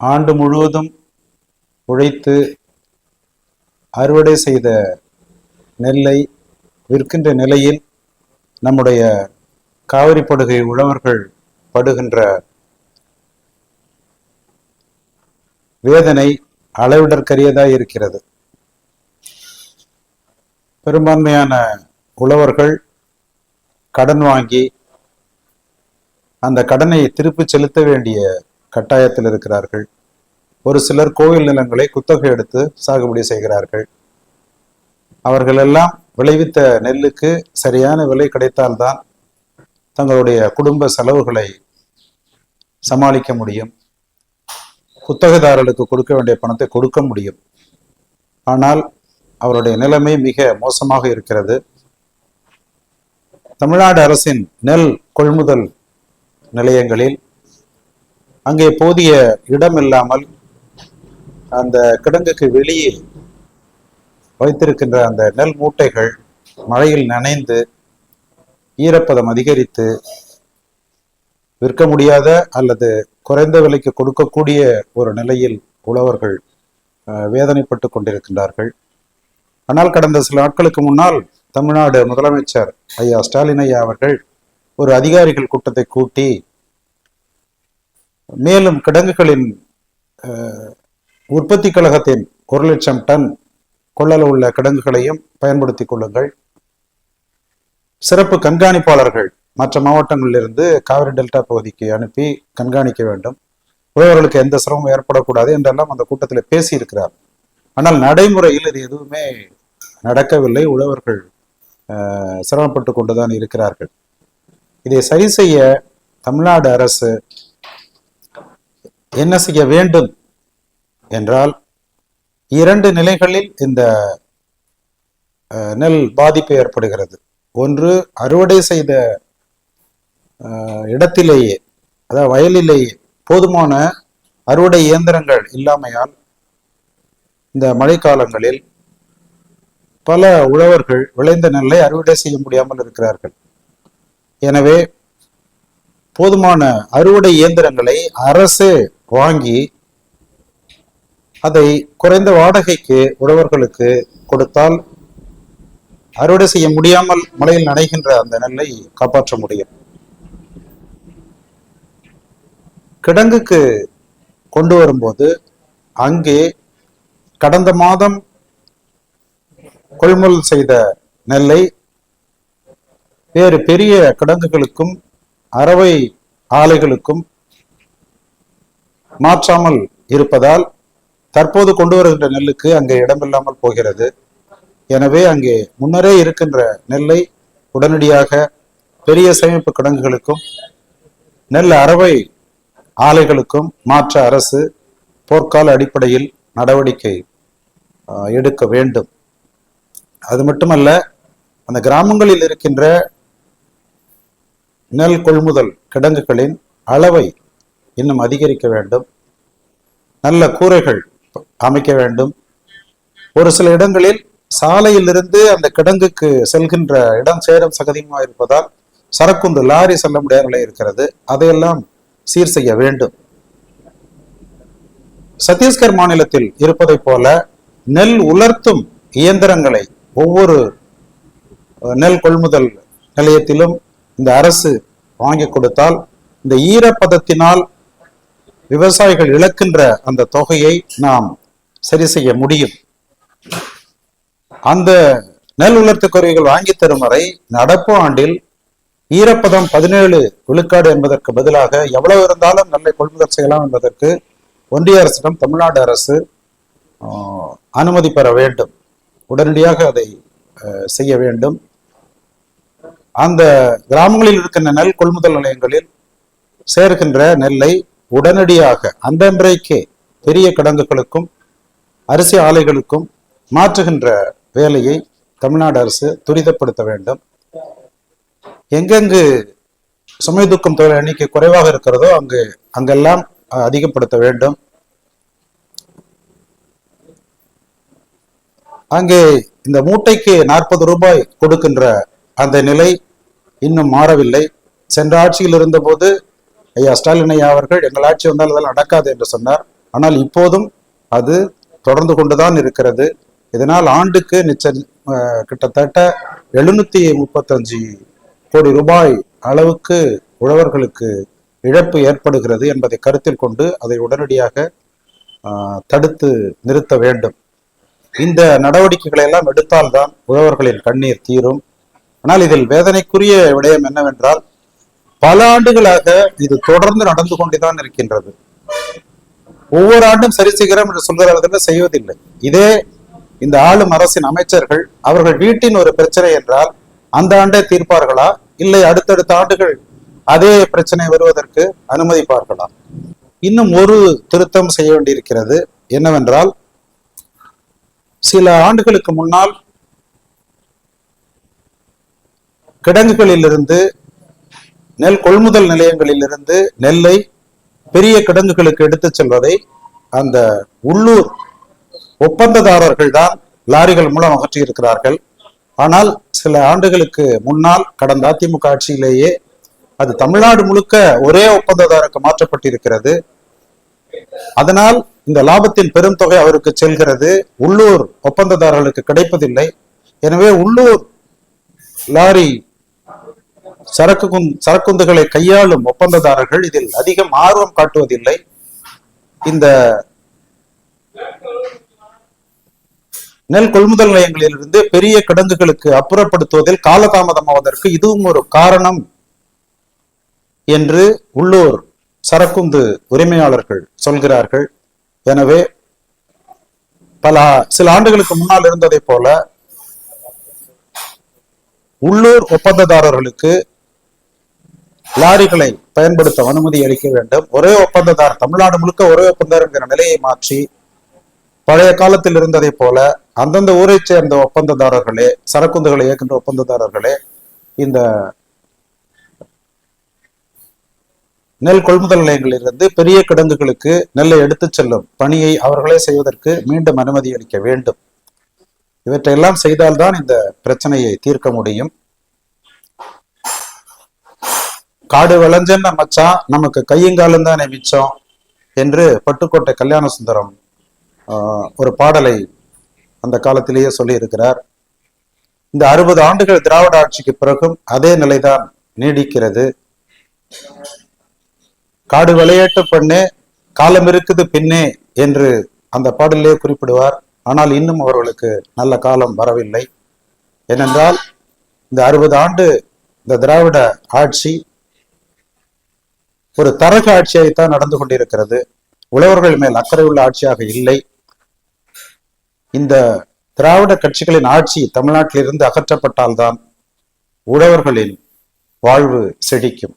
ஆண்டு முழுவதும் உழைத்து அறுவடை செய்த நெல்லை விற்கின்ற நிலையில் நம்முடைய காவிரி படுகை உழவர்கள் படுகின்ற வேதனை அளவிடற்கரியதாக இருக்கிறது. பெரும்பான்மையான உழவர்கள் கடன் வாங்கி அந்த கடனை திருப்பி செலுத்த வேண்டிய கட்டாயத்தில் இருக்கிறார்கள். ஒரு சிலர் கோவில் நிலங்களை குத்தகை எடுத்து சாகுபடி செய்கிறார்கள். அவர்களெல்லாம் விளைவித்த நெல்லுக்கு சரியான விலை கிடைத்தால்தான் தங்களுடைய குடும்ப செலவுகளை சமாளிக்க முடியும். குத்தகைதாரர்களுக்கு கொடுக்க வேண்டிய பணத்தை கொடுக்க முடியும். ஆனால் அவருடைய நிலைமை மிக மோசமாக இருக்கிறது. தமிழ்நாடு அரசின் நெல் கொள்முதல் நிலையங்களில் அங்கே போதிய இடம் இல்லாமல் அந்த கிடங்குக்கு வெளியே வைத்திருக்கின்ற அந்த நெல் மூட்டைகள் மழையில் நனைந்து ஈரப்பதம் அதிகரித்து விற்க முடியாத அல்லது குறைந்த விலைக்கு கொடுக்கக்கூடிய ஒரு நிலையில் உழவர்கள் அஹ், வேதனைப்பட்டு கொண்டிருக்கின்றார்கள். ஆனால் கடந்த சில நாட்களுக்கு முன்னால் தமிழ்நாடு முதலமைச்சர் ஐயா ஸ்டாலின் ஐயா அவர்கள் ஒரு அதிகாரிகள் கூட்டத்தை கூட்டி மேலும் கிடங்குகளின் உற்பத்தி கழகத்தின் ஒரு லட்சம் டன் கொள்ளளவு உள்ள கிடங்குகளையும் பயன்படுத்திக் கொள்ளுங்கள். சிறப்பு கண்காணிப்பாளர்கள் மற்ற மாவட்டங்களிலிருந்து காவிரி டெல்டா பகுதிக்கு அனுப்பி கண்காணிக்க வேண்டும். உழவர்களுக்கு எந்த சிரமமும் ஏற்படக்கூடாது என்றெல்லாம் அந்த கூட்டத்தில் பேசியிருக்கிறார். ஆனால் நடைமுறையில் இது எதுவுமே நடக்கவில்லை. உழவர்கள் சிரமப்பட்டு கொண்டுதான் இருக்கிறார்கள். இதை சரி செய்ய தமிழ்நாடு அரசு என்ன செய்ய வேண்டும் என்றால் இரண்டு நிலைகளில் இந்த நெல் பாதிப்பு ஏற்படுகிறது. ஒன்று அறுவடை செய்த இடத்திலேயே அதாவது வயலிலேயே போதுமான அறுவடை இயந்திரங்கள் இல்லாமையால் இந்த மழைக்காலங்களில் பல உழவர்கள் விளைந்த நெல்லை அறுவடை செய்ய முடியாமல் இருக்கிறார்கள். எனவே போதுமான அறுவடை இயந்திரங்களை அரசு வாங்கி அதை குறைந்த வாடகைக்கு உழவர்களுக்கு கொடுத்தால் அறுவடை செய்ய முடியாமல் மழையில் நனைகின்ற அந்த நெல்லை காப்பாற்ற முடியும். கிடங்குக்கு கொண்டு வரும்போது அங்கே கடந்த மாதம் கொள்முதல் செய்த நெல்லை வேறு பெரிய கிடங்குகளுக்கும் அரவை ஆலைகளுக்கும் மாற்றாமல் இருப்பதால் தற்போது கொண்டு வருகின்ற நெல்லுக்கு அங்கே இடமில்லாமல் போகிறது. எனவே அங்கே முன்னரே இருக்கின்ற நெல்லை உடனடியாக பெரிய சேமிப்பு கிடங்குகளுக்கும் நெல் அரவை ஆலைகளுக்கும் மாற்ற அரசு போர்க்கால அடிப்படையில் நடவடிக்கை எடுக்க வேண்டும். அது மட்டுமல்ல அந்த கிராமங்களில் இருக்கின்ற நெல் கொள்முதல் கிடங்குகளின் அளவை இன்னும் அதிகரிக்க வேண்டும். நல்ல கூரைகள் அமைக்க வேண்டும். ஒரு சில இடங்களில் சாலையிலிருந்து அந்த கிடங்குக்கு செல்கின்ற இடம் சேரும் சகதியமாக இருப்பதால் சரக்குந்து லாரி செல்ல முடியாத நிலை இருக்கிறது. அதையெல்லாம் சீர் செய்ய வேண்டும். சத்தீஸ்கர் மாநிலத்தில் இருப்பதைப் போல நெல் உலர்த்தும் இயந்திரங்களை ஒவ்வொரு நெல் கொள்முதல் நிலையத்திலும் இந்த அரசு வாங்கி கொடுத்தால் இந்த ஈரப்பதத்தினால் விவசாயிகள் இழக்கின்ற அந்த தொகையை நாம் சரி செய்ய முடியும். அந்த நெல் உலர்த்து கருவிகள் வாங்கி தரும் வரை நடப்பு ஆண்டில் ஈரப்பதம் பதினேழு விழுக்காடு என்பதற்கு பதிலாக எவ்வளவு இருந்தாலும் நெல்லை கொள்முதல் செய்யலாம் என்பதற்கு ஒன்றிய அரசிடம் தமிழ்நாடு அரசு ஆஹ், அனுமதி பெற வேண்டும். உடனடியாக அதை செய்ய வேண்டும். அந்த கிராமங்களில் இருக்கின்ற நெல் கொள்முதல் நிலையங்களில் சேர்க்கின்ற நெல்லை உடனடியாக அன்றன்றைக்கே பெரிய கிடங்குகளுக்கும் அரிசி ஆலைகளுக்கும் மாற்றுகின்ற வேலையை தமிழ்நாடு அரசு துரிதப்படுத்த வேண்டும். எங்கெங்கு சுமை தூக்கும் தொழில் எண்ணிக்கை குறைவாக இருக்கிறதோ அங்கு அங்கெல்லாம் அதிகப்படுத்த வேண்டும். அங்கே இந்த மூட்டைக்கு நாற்பது ரூபாய் கொடுக்கின்ற அந்த நிலை இன்னும் மாறவில்லை. சென்ற ஆட்சியில் இருந்தபோது ஐயா ஸ்டாலின் ஐயா அவர்கள் எங்கள் ஆட்சி வந்தால் அதெல்லாம் நடக்காது என்று சொன்னார். ஆனால் இப்போதும் அது தொடர்ந்து கொண்டுதான் இருக்கிறது. இதனால் ஆண்டுக்கு நிச்ச அஹ், கிட்டத்தட்ட எழுநூத்தி முப்பத்தஞ்சு கோடி ரூபாய் அளவுக்கு உழவர்களுக்கு இழப்பு ஏற்படுகிறது என்பதை கருத்தில் கொண்டு அதை உடனடியாக ஆஹ், தடுத்து நிறுத்த வேண்டும். இந்த நடவடிக்கைகளை எல்லாம் எடுத்தால்தான் உழவர்களின் கண்ணீர் தீரும். ஆனால் இதில் வேதனைக்குரிய விடயம் என்னவென்றால் பல ஆண்டுகளாக இது தொடர்ந்து நடந்து கொண்டுதான் இருக்கின்றது. ஒவ்வொரு ஆண்டும் சரி செய்கிறோம் என்று சொல்கிறார்கள் செய்வதில்லை. இதே இந்த ஆளும் அரசின் அமைச்சர்கள் அவர்கள் வீட்டின் ஒரு பிரச்சனை என்றால் அந்த ஆண்டே தீர்ப்பார்களா? இல்லை அடுத்தடுத்த ஆண்டுகள் அதே பிரச்சனை வருவதற்கு அனுமதிப்பார்களா? இன்னும் ஒரு திருத்தம் செய்ய வேண்டியிருக்கிறது. என்னவென்றால் சில ஆண்டுகளுக்கு முன்னால் கிடங்குகளிலிருந்து நெல் கொள்முதல் நிலையங்களிலிருந்து நெல்லை பெரிய கிடங்குகளுக்கு எடுத்துச் செல்வதை அந்த உள்ளூர் ஒப்பந்ததாரர்கள் தான் லாரிகள் மூலம் அகற்றியிருக்கிறார்கள். ஆனால் சில ஆண்டுகளுக்கு முன்னால் கடந்த அதிமுக ஆட்சியிலேயே அது தமிழ்நாடு முழுக்க ஒரே ஒப்பந்ததாருக்கு மாற்றப்பட்டிருக்கிறது. அதனால் இந்த லாபத்தின் பெரும் தொகை அவருக்கு செல்கிறது. உள்ளூர் ஒப்பந்ததாரர்களுக்கு கிடைப்பதில்லை. எனவே உள்ளூர் லாரி சரக்கு சரக்குந்துகளை கையாளும் ஒப்பந்ததாரர்கள் இதில் அதிகம் ஆர்வம் காட்டுவதில்லை. இந்த நெல் கொள்முதல் நிலையங்களிலிருந்து பெரிய கிடங்குகளுக்கு அப்புறப்படுத்துவதில் காலதாமதமாவதற்கு இதுவும் ஒரு காரணம் என்று உள்ளூர் சரக்குந்து உரிமையாளர்கள் சொல்கிறார்கள். எனவே பல சில ஆண்டுகளுக்கு முன்னால் இருந்ததை போல உள்ளூர் ஒப்பந்ததாரர்களுக்கு லாரிகளை பயன்படுத்த அனுமதி அளிக்க வேண்டும். ஒரே ஒப்பந்ததார் தமிழ்நாடு முழுக்க ஒரே ஒப்பந்தார் என்கிற நிலையை மாற்றி பழைய காலத்தில் இருந்ததை போல அந்தந்த ஊரைச் சேர்ந்த ஒப்பந்ததாரர்களே சரக்குந்துகளை இயக்கின்ற ஒப்பந்ததாரர்களே இந்த நெல் கொள்முதல் நிலையங்களிலிருந்து பெரிய கிடங்குகளுக்கு நெல்லை எடுத்துச் செல்லும் பணியை அவர்களே செய்வதற்கு மீண்டும் அனுமதி அளிக்க வேண்டும். இவற்றையெல்லாம் செய்தால்தான் இந்த பிரச்சனையை தீர்க்க முடியும். காடு விளைஞ்சேன்னு மச்சான் நமக்கு கையங்காலும் தானே மிச்சம் என்று பட்டுக்கோட்டை கல்யாண சுந்தரம் ஆஹ், ஒரு பாடலை அந்த காலத்திலேயே சொல்லியிருக்கிறார். இந்த அறுபது ஆண்டுகள் திராவிட ஆட்சிக்கு பிறகும் அதே நிலைதான் நீடிக்கிறது. காடு விளையாட்டு பெண்ணே காலம் இருக்குது பின்னே என்று அந்த பாடலே குறிப்பிடுவார். ஆனால் இன்னும் அவர்களுக்கு நல்ல காலம் வரவில்லை. ஏனென்றால் இந்த அறுபது ஆண்டு இந்த திராவிட ஆட்சி ஒரு தரகு ஆட்சியாகத்தான் நடந்து கொண்டிருக்கிறது. உழவர்கள் மேல் அக்கறை உள்ள ஆட்சியாக இல்லை. இந்த திராவிட கட்சிகளின் ஆட்சி தமிழ்நாட்டிலிருந்து அகற்றப்பட்டால்தான் உழவர்களின் வாழ்வு செழிக்கும்.